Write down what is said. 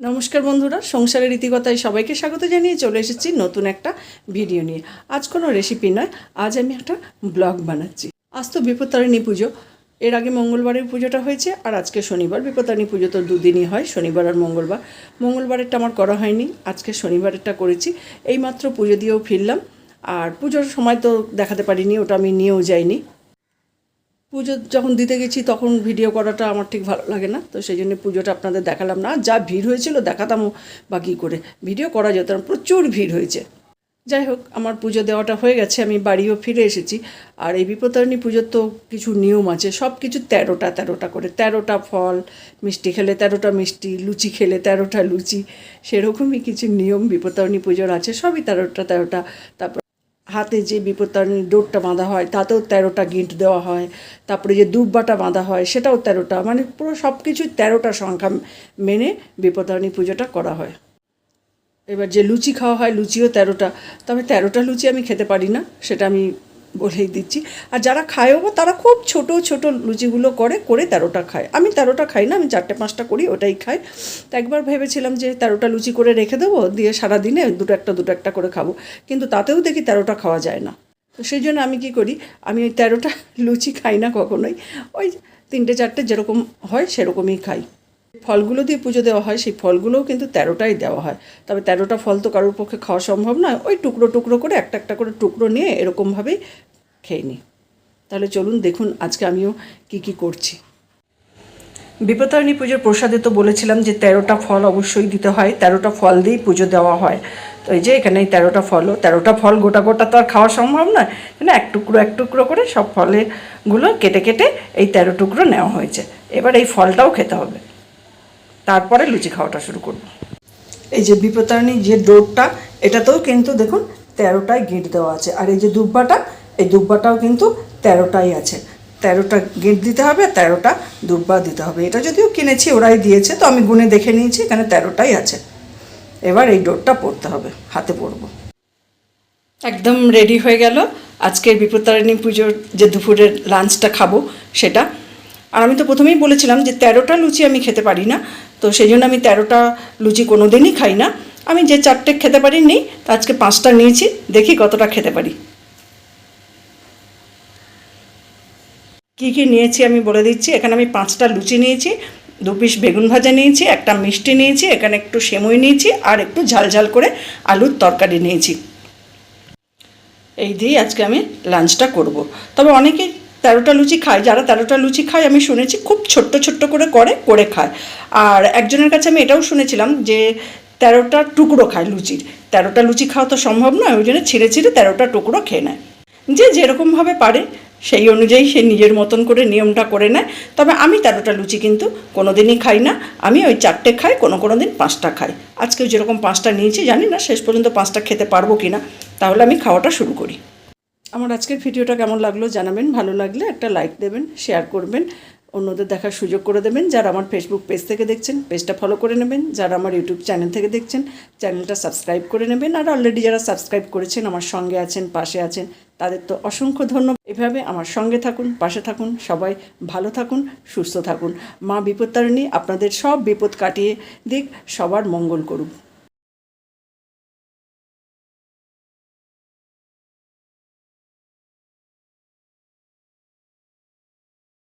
নমস্কার বন্ধুরা, সংসারের রীতিকতায় সবাইকে স্বাগত জানিয়ে চলে এসেছি নতুন একটা ভিডিও নিয়ে। আজ কোনো রেসিপি নয়, আজ আমি একটা ব্লগ বানাচ্ছি। আজ তো বিপত্তারিণী পুজো, এর আগে মঙ্গলবারের পুজোটা হয়েছে, আর আজকে শনিবার। বিপত্তারিণী পুজো তো দুদিনই হয়, শনিবার আর মঙ্গলবার। মঙ্গলবারেরটা আমার করা হয়নি, আজকে শনিবারেরটা করেছি। এইমাত্র পুজো দিয়েও ফিরলাম, আর পুজোর সময় তো দেখাতে পারিনি, ওটা আমি নিয়েও যাইনি। পুজো যখন দিতে গেছি, তখন ভিডিও করাটা আমার ঠিক ভালো লাগে না। তো সেই জন্য পুজোটা আপনাদের দেখালাম না। যা ভিড় হয়েছিল দেখাতামও বা কী করে। ভিডিও করা যেত না, প্রচুর ভিড় হয়েছে। যাই হোক, আমার পুজো দেওয়াটা হয়ে গেছে, আমি বাড়িও ফিরে এসেছি। আর এই বিপত্তারিণী পুজোর তো কিছু নিয়ম আছে, সব কিছু তেরোটা তেরোটা করে। তেরোটা ফল, মিষ্টি খেলে তেরোটা মিষ্টি, লুচি খেলে তেরোটা লুচি, সেরকমই কিছু নিয়ম বিপত্তারিণী পুজোর আছে, সবই তেরোটা তেরোটা। তারপর হাতে যে বিপত্তারিণী ডোরটা বাঁধা হয়, তাতেও তেরোটা গিঁট দেওয়া হয়, তারপরে যে দুব্বাটা বাঁধা হয়, সেটাও তেরোটা মানে পুরো সব কিছুই তেরোটা সংখ্যা মেনে বিপত্তারিণী পুজোটা করা হয়। এবার যে লুচি খাওয়া হয়, লুচিও তেরোটা, তবে তেরোটা লুচি আমি খেতে পারি না, সেটা আমি বলেই দিচ্ছি। আর যারা খায়ও তারা খুব ছোট ছোট লুচিগুলো করে করে তেরোটা খায়। আমি তেরোটা খাই না, আমি চারটে, পাঁচটা করি, ওটাই খাই। তো একবার ভেবেছিলাম যে তেরোটা লুচি করে রেখে দেবো, দিয়ে সারা দিনে দুটো একটা দুটো একটা করে খাব। কিন্তু তাতেও দেখি তেরোটা খাওয়া যায় না। তো সেই জন্য আমি কি করি, আমি ওই তেরোটা লুচি খাই না কখনোই। ওই তিনটে, চারটে যেরকম হয় সেরকমই খাই। ফলগুলো দিয়ে পুজো দেওয়া হয়, সেই ফলগুলোও কিন্তু তেরোটাই দেওয়া হয়। তবে তেরোটা ফল তো কারোর পক্ষে খাওয়া সম্ভব নয়, ওই টুকরো টুকরো করে একটা একটা করে টুকরো নিয়ে এরকমভাবেই খেয়ে নিই। তাহলে চলুন দেখুন আজকে আমিও কি কি করছি। বিপত্তারিণী পুজোর প্রসাদে তো বলেছিলাম যে তেরোটা ফল অবশ্যই দিতে হয়, তেরোটা ফল দিয়েই পুজো দেওয়া হয়। তো এই যে এখানে এই তেরোটা ফলও, তেরোটা ফল গোটা গোটা তো আর খাওয়া সম্ভব নয় না এক টুকরো এক টুকরো করে সব ফলেগুলো কেটে কেটে এই তেরো টুকরো নেওয়া হয়েছে। এবার এই ফলটাও খেতে হবে। তারপরে লুচি খাওয়াটা শুরু করব। এই যে বিপত্তারিণী যে ডোরটা এটাতেও কিন্তু দেখুন তেরোটায় গিঁট দেওয়া আছে। আর এই যে দুব্বাটা এই দুব্বাটাও কিন্তু তেরোটাই আছে। তেরোটা গিঁট দিতে হবে আর তেরোটা দুব্বা দিতে হবে। এটা যদিও কিনেছি ওরাই দিয়েছে তো আমি গুনে দেখে নিয়েছি এখানে তেরোটাই আছে। এবার এই ডোরটা পরতে হবে হাতে পরবো। একদম রেডি হয়ে গেল। আজকের বিপত্তারিণী পুজোর যে দুপুরের লাঞ্চটা খাব সেটা। আর আমি তো প্রথমেই বলেছিলাম যে তেরোটা লুচি আমি খেতে পারি না। তো সেই জন্য আমি তেরোটা লুচি কোনো দিনই খাই না। আমি যে চারটে খেতে পারি নি তা আজকে পাঁচটা নিয়েছি, দেখি কতটা খেতে পারি। কী কী নিয়েছি আমি বলে দিচ্ছি। এখানে আমি পাঁচটা লুচি নিয়েছি, দু পিস বেগুন ভাজা নিয়েছি, একটা মিষ্টি নিয়েছি, এখানে একটু সেমই নিয়েছি, আর একটু ঝাল ঝাল করে আলুর তরকারি নিয়েছি। এই দিয়েই আজকে আমি লাঞ্চটা করব। তবে অনেকেই তেরোটা লুচি খায় যারা তেরোটা লুচি খায়, আমি শুনেছি খুব ছোট্ট ছোট্ট করে করে করে খায়। আর একজনের কাছে আমি এটাও শুনেছিলাম যে তেরোটা টুকরো খায় লুচির। তেরোটা লুচি খাওয়া তো সম্ভব নয়, ওই জন্য ছিঁড়ে ছিঁড়ে তেরোটা টুকরো খেয়ে নেয়। যে যেরকমভাবে পারে, সেই অনুযায়ী সে নিজের মতন করে নিয়মটা করে নেয়। তবে আমি তেরোটা লুচি কিন্তু কোনো দিনই খাই না। আমি ওই চারটে খাই, কোনো কোনো দিন পাঁচটা খাই। আজকেও যেরকম পাঁচটা নিয়েছি, জানি না শেষ পর্যন্ত পাঁচটা খেতে পারব কি না তাহলে আমি খাওয়াটা শুরু করি। আমার আজকের ভিডিওটা কেমন লাগল জানাবেন, ভালো লাগলে একটা লাইক দেবেন, শেয়ার করবেন, অন্যদের দেখার সুযোগ করে দেবেন। যারা আমার ফেসবুক পেজ থেকে দেখছেন পেজটা ফলো করে নেবেন। যারা আমার ইউটিউব চ্যানেল থেকে দেখছেন চ্যানেলটা সাবস্ক্রাইব করে নেবেন। আর অলরেডি যারা সাবস্ক্রাইব করেছেন, আমার সঙ্গে আছেন, পাশে আছেন, তাদের তো অসংখ্য ধন্যবাদ। এভাবে আমার সঙ্গে থাকুন, পাশে থাকুন, সবাই ভালো থাকুন, সুস্থ থাকুন। মা বিপত্তারিণী আপনাদের সব বিপদ কাটিয়ে দিক, সবার মঙ্গল করুক।